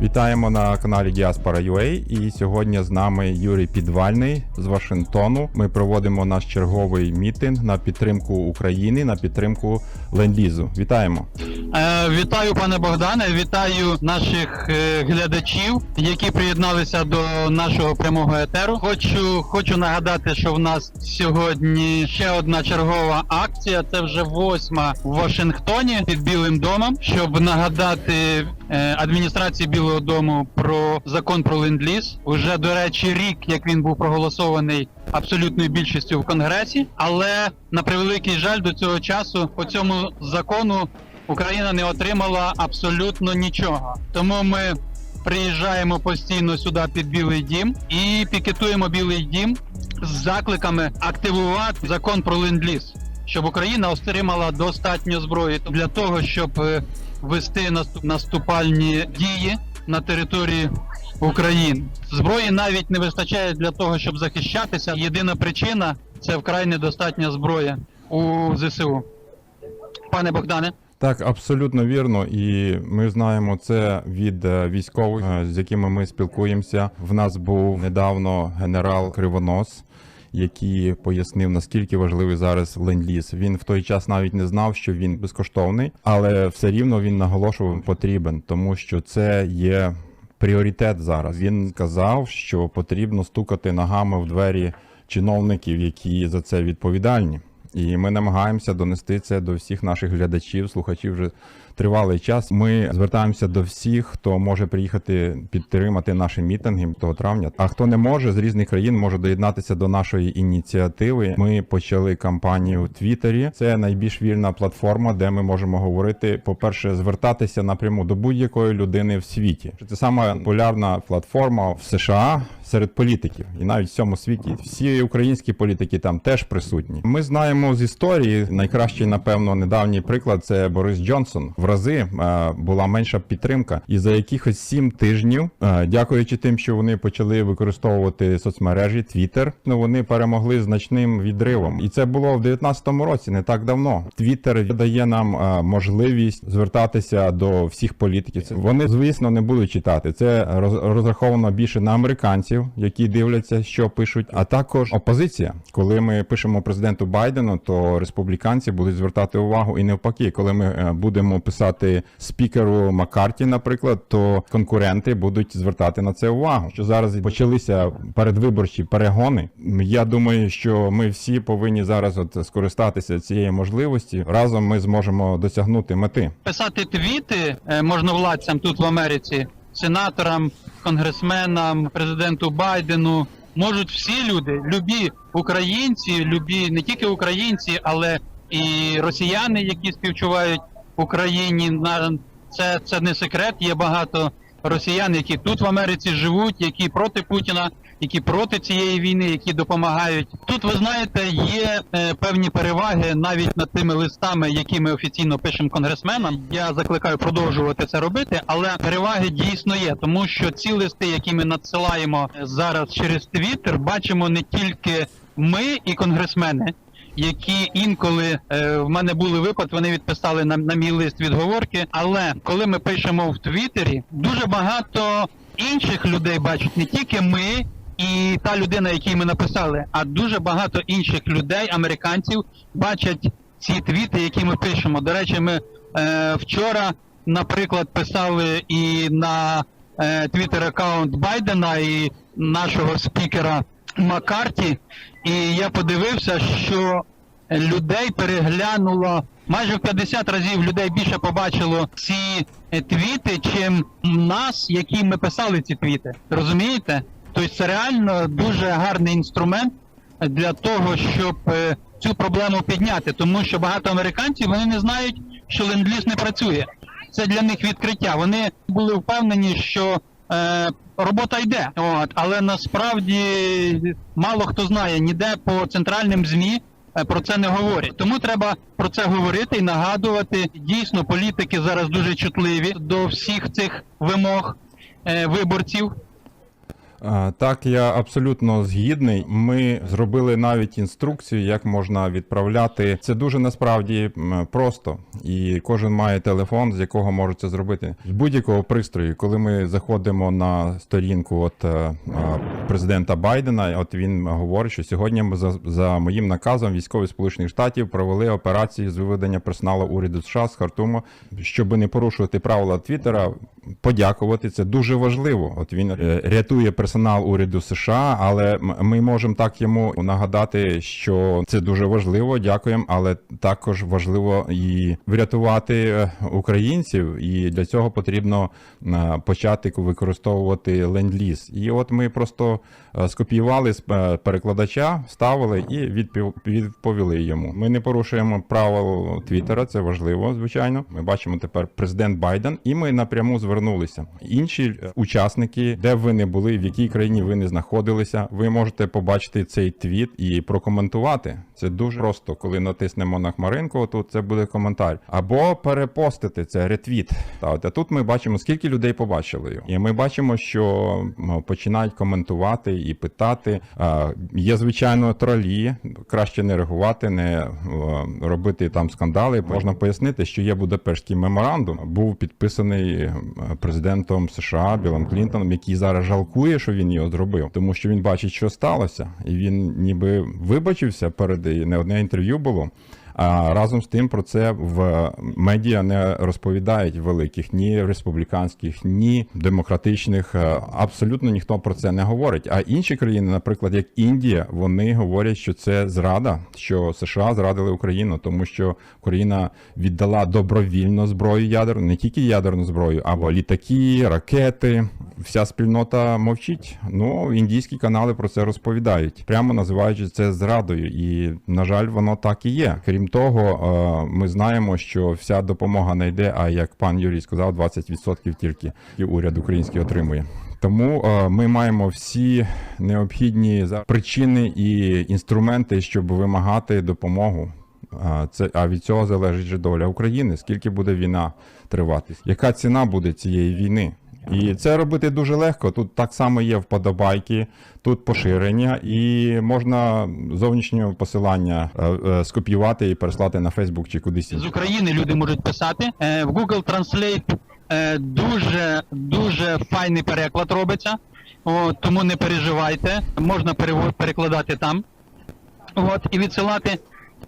Вітаємо на каналі Діаспора UA і сьогодні з нами Юрій Підвальний з Вашингтону. Ми проводимо наш черговий мітинг на підтримку України, на підтримку ленд-лізу. Вітаємо! Е, Вітаю, пане Богдане. Вітаю наших е, глядачів, які приєдналися до нашого прямого етеру. Хочу, хочу нагадати, що в нас сьогодні ще одна чергова акція. Це вже восьма в Вашингтоні під Білим домом, щоб нагадати е, адміністрації Білого Дому про закон про ленд-ліз. Уже до речі, рік як він був проголосований абсолютною більшістю в конгресі, але на превеликий жаль до цього часу по цьому закону Україна не отримала абсолютно нічого. Тому ми приїжджаємо постійно сюди під Білий Дім і пікетуємо Білий Дім з закликами активувати закон про ленд-ліз, щоб Україна отримала достатньо зброї для того, щоб е, вести наступальні дії на території України. Зброї навіть не вистачає для того, щоб захищатися. Єдина причина це вкрай недостатня зброя у ЗСУ. Пане Богдане. Так, абсолютно вірно, і ми знаємо це від е, військових, е, з якими ми спілкуємося. В нас був недавно генерал Кривонос, який пояснив наскільки важливий зараз ленд-ліз. Він в той час навіть не знав, що він безкоштовний, але все рівно він наголошував потрібен, тому що це є пріоритет зараз. Він сказав, що потрібно стукати ногами в двері чиновників, які за це відповідальні. І ми намагаємося донести це до всіх наших глядачів, слухачів вже тривалий час. Ми звертаємося до всіх, хто може приїхати підтримати наші мітинги 5 травня. А хто не може з різних країн може доєднатися до нашої ініціативи. Ми почали кампанію в Твіттері. Це найбільш вільна платформа, де ми можемо говорити. По-перше, звертатися напряму до будь-якої людини в світі. Це сама популярна платформа в США серед політиків, і навіть в цьому світі всі українські політики там теж присутні. Ми знаємо з історії найкращий, напевно, недавній приклад це Борис Джонсон. В рази е, була менша підтримка, і за якихось сім тижнів, е, дякуючи тим, що вони почали використовувати соцмережі Twitter, ну вони перемогли значним відривом. І це було в 19-му році, не так давно. Twitter дає нам е, можливість звертатися до всіх політиків. Вони, звісно, не будуть читати. Це роз- розраховано більше на американців, які дивляться, що пишуть, а також опозиція. Коли ми пишемо президенту Байдену, то республіканці будуть звертати увагу і навпаки, коли ми е, будемо писати спікеру Маккарті, наприклад, то конкуренти будуть звертати на це увагу. Що зараз почалися передвиборчі перегони. Я думаю, що ми всі повинні зараз от скористатися цією можливості. Разом ми зможемо досягнути мети. писати твіти е, можновладцям тут в Америці, сенаторам, конгресменам, президенту Байдену. Можуть всі люди, любі українці, любі не тільки українці, але і росіяни, які співчувають Україні. На це, це не секрет. Є багато росіян, які тут в Америці живуть, які проти Путіна, які проти цієї війни, які допомагають. Тут ви знаєте, є е, певні переваги навіть над тими листами, які ми офіційно пишемо конгресменам. Я закликаю продовжувати це робити, але переваги дійсно є, тому що ці листи, які ми надсилаємо зараз через Твіттер, бачимо не тільки ми і конгресмени. Які інколи е, в мене були випадки, вони відписали на, на мій лист відговорки. Але коли ми пишемо в Твіттері, дуже багато інших людей бачать не тільки ми і та людина, якій ми написали, а дуже багато інших людей, американців, бачать ці твіти, які ми пишемо. До речі, ми е, вчора, наприклад, писали і на е, твіттер аккаунт Байдена і нашого спікера Маккарті, і я подивився, що людей переглянуло майже в 50 разів людей більше побачило ці е, твіти, чим нас, які ми писали ці твіти. Розумієте? Тобто це реально дуже гарний інструмент для того, щоб е, цю проблему підняти, тому що багато американців вони не знають, що ленд-ліз не працює. Це для них відкриття. Вони були впевнені, що е, робота йде. От, але насправді мало хто знає, ніде по центральним ЗМІ е, про це не говорять. Тому треба про це говорити і нагадувати. Дійсно, політики зараз дуже чутливі до всіх цих вимог е, виборців. Е, Так, я абсолютно згідний. Ми зробили навіть інструкцію, як можна відправляти. Це дуже насправді просто, і кожен має телефон, з якого може це зробити. З будь-якого пристрою, коли ми заходимо на сторінку от е, е, президента Байдена, от він говорить, що сьогодні ми за, за моїм наказом військові Сполучених Штатів провели операції з виведення персоналу уряду США з Хартуму, щоб не порушувати правила Твіттера. Подякувати це дуже важливо. От він рятує персонал уряду США, але ми можемо так йому нагадати, що це дуже важливо. Дякуємо, але також важливо і врятувати е, українців, і для цього потрібно е, почати використовувати ленд-ліз. І от ми просто е, скопіювали з перекладача, ставили і відповіли йому. Ми не порушуємо правил Твіттера, це важливо, звичайно. Ми бачимо тепер президент Байден, і ми напряму звернулися. Інші учасники, де б ви не були, в якій країні ви не знаходилися, ви можете побачити цей твіт і прокоментувати. Це дуже просто, коли натиснемо на хмаринку, тут це буде коментар. Або перепостити це ретвіт. Та от а тут ми бачимо, скільки людей побачили його. І ми бачимо, що починають коментувати і питати. А, Є звичайно тролі, краще не реагувати, не е, робити там скандали. Можна пояснити, що є Будапештський меморандум, був підписаний президентом США Білом Клінтоном, який зараз жалкує, що він його зробив, тому що він бачить, що сталося, і він ніби вибачився перед не одне інтерв'ю було. А разом з тим про це в медіа не розповідають великих ні республіканських, ні демократичних. Е, Абсолютно ніхто про це не говорить. А інші країни, наприклад, як Індія, вони говорять, що це зрада, що США зрадили Україну, тому що Україна віддала добровільно зброю ядерну, не тільки ядерну зброю, або літаки, ракети. Вся спільнота мовчить. Ну індійські канали про це розповідають, прямо називаючи це зрадою. І на жаль, воно так і є. Крім того, е, ми знаємо, що вся допомога не йде. А як пан Юрій сказав, 20% тільки і уряд український отримує. Тому е, ми маємо всі необхідні причини і інструменти, щоб вимагати допомогу. Це а від цього залежить доля України. Скільки буде війна тривати? Яка ціна буде цієї війни? І це робити дуже легко. Тут так само є вподобайки, тут поширення, і можна зовнішнього посилання е, е, скопіювати і переслати на Фейсбук чи кудись. з. України люди можуть писати. Е, В Google Translate дуже дуже файний переклад робиться. От, тому не переживайте, можна перекладати там. От, і відсилати.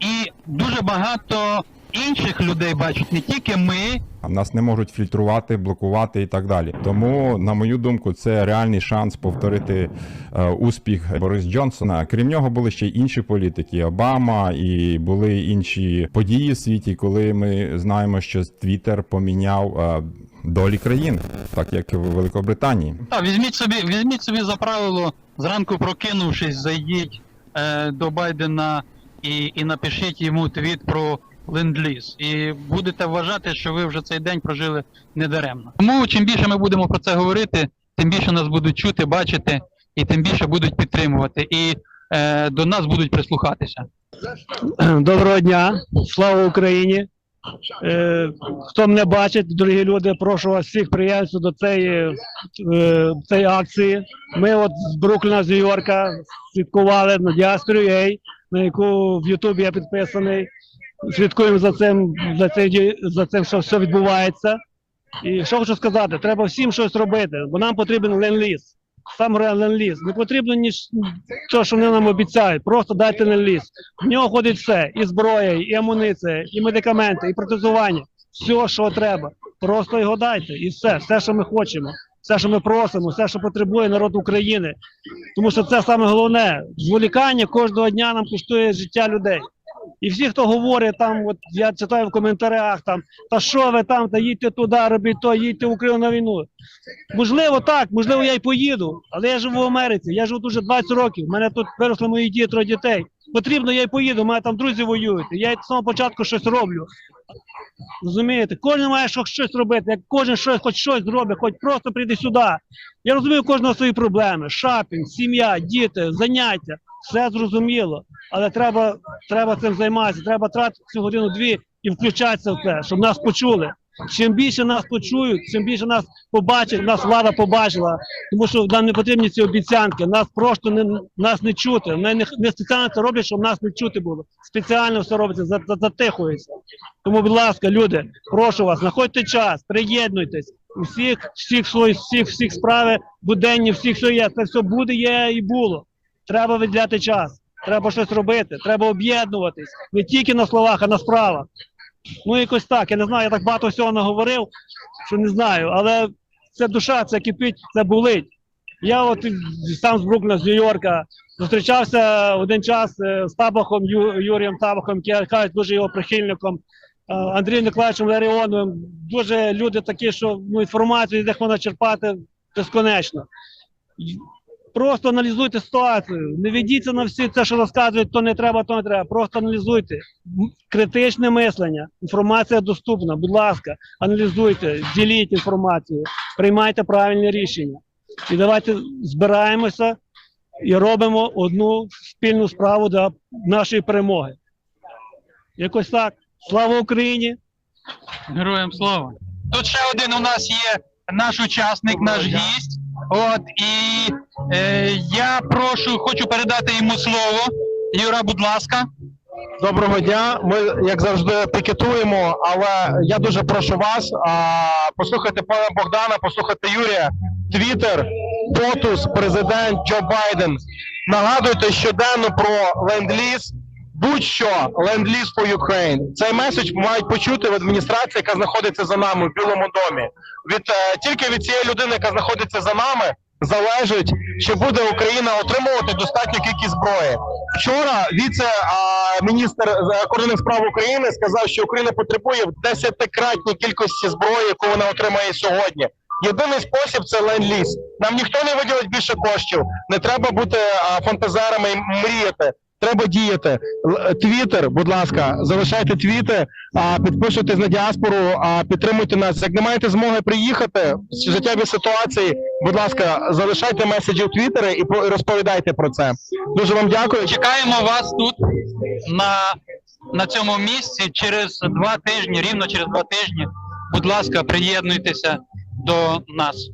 І дуже багато інших людей бачать, не тільки ми, нас не можуть фільтрувати, блокувати і так далі. Тому, на мою думку, це реальний шанс повторити е, успіх Борис Джонсона. Крім нього, були ще й інші політики, Обама, і були інші події в світі, коли ми знаємо, що Твіттер поміняв е, долі країн, так як в Великобританії. Та, візьміть собі, візьміть собі за правило, зранку прокинувшись, зайдіть е, до Байдена і, і напишіть йому твіт про ленд-ліз. І будете вважати, що ви вже цей день прожили недаремно. Тому чим більше ми будемо про це говорити, тим більше нас будуть чути, бачити, і тим більше будуть підтримувати. І е, до нас будуть прислухатися. Доброго дня, слава Україні. Е, хто мене бачить, дорогі люди, прошу вас всіх приєднатися до цієї, е, цієї акції. Ми от з Брукліна, з Нью-Йорка слідкували на діаспорі на яку в Ютубі я підписаний. Слідкуємо за цим, за цим, за цим, що все відбувається. І що хочу сказати, треба всім щось робити, бо нам потрібен ленд-ліз. Сам ленд-ліз. Не потрібно ніж те, що вони нам обіцяють. Просто дайте ленд-ліз. В нього ходить все: і зброя, і амуніція, і медикаменти, і протезування. Все, що треба. Просто його дайте. І все, все, що ми хочемо, все, що ми просимо, все, що потребує народ України. Тому що це саме головне. Зволікання кожного дня нам коштує життя людей. І всі, хто говорить там, от я читаю в коментарях там, та що ви там, та їдьте туди, робіть то, їдьте в Україну на війну. Можливо, так, можливо, я й поїду, але я живу в Америці, я живу тут вже 20 років. У мене тут виросли мої діти, троє дітей. Потрібно, я й поїду, у мене там друзі воюють. Я з самого початку щось роблю. Розумієте, кожен має щось робити. Як кожен щось, хоч щось зробить, хоч просто прийде сюди. Я розумію, у кожного свої проблеми: шапінг, сім'я, діти, заняття. Все зрозуміло. Але треба, треба цим займатися. Треба тратити цю годину-дві і включатися в це, щоб нас почули. Чим більше нас почують, чим більше нас побачить, нас влада побачила, тому що нам не потрібні ці обіцянки. Нас просто не нас не чути. Вони не, не спеціально це роблять, щоб нас не чути було. Спеціально все робиться, за- за- затихується. Тому, будь ласка, люди, прошу вас, знаходьте час, приєднуйтесь. У всіх, всіх всіх, всіх справи буденні, всіх все є. Це все буде, є і було. Треба виділяти час. Треба щось робити, треба об'єднуватись. Не тільки на словах, а на справах. Ну, якось так. Я не знаю, я так багато всього наговорив, що не знаю, але це душа, це кипить, це болить. Я от сам з Брукліна, з Нью-Йорка, зустрічався один час е, з Табахом, Ю, Юрієм Табахом, кажуть, дуже його прихильником, е, Андрієм Николаївичем Ларіоновим. Дуже люди такі, що ну, інформацію них можна черпати безконечно. Просто аналізуйте ситуацію. Не ведіться на всі це, що розказують, то не треба, то не треба. Просто аналізуйте. Критичне мислення. Інформація доступна. Будь ласка, аналізуйте, діліть інформацію, приймайте правильні рішення. І давайте збираємося і робимо одну спільну справу для нашої перемоги. Якось так. Слава Україні! Героям слава. Тут ще один у нас є наш учасник, наш гість. От і е, я прошу, хочу передати йому слово. Юра, будь ласка. Доброго дня. Ми як завжди пікетуємо, але я дуже прошу вас а, послухайте пана Богдана, послухайте Юрія. Твіттер, Потус, президент Джо Байден. Нагадуйте щоденно про ленд-ліз. Будь-що ленд-ліз for Ukraine. Цей меседж мають почути в адміністрації, яка знаходиться за нами в Білому домі. Від е, тільки від цієї людини, яка знаходиться за нами, залежить, чи буде Україна отримувати достатню кількість зброї. Вчора віце-міністр закордонних справ України сказав, що Україна потребує в десятикратній кількості зброї, яку вона отримає сьогодні. Єдиний спосіб це ленд-ліз. Нам ніхто не виділить більше коштів. Не треба бути фантазерами і мріяти. Треба діяти. Л- Твіттер, будь ласка, залишайте твіти, підписуйтесь на діаспору, підтримуйте нас. Як не маєте змоги приїхати в життєві ситуації, будь ласка, залишайте меседжі у Твіттері і розповідайте про це. Дуже вам дякую. Чекаємо вас тут на, на цьому місці через два тижні, рівно через два тижні. Будь ласка, приєднуйтеся до нас.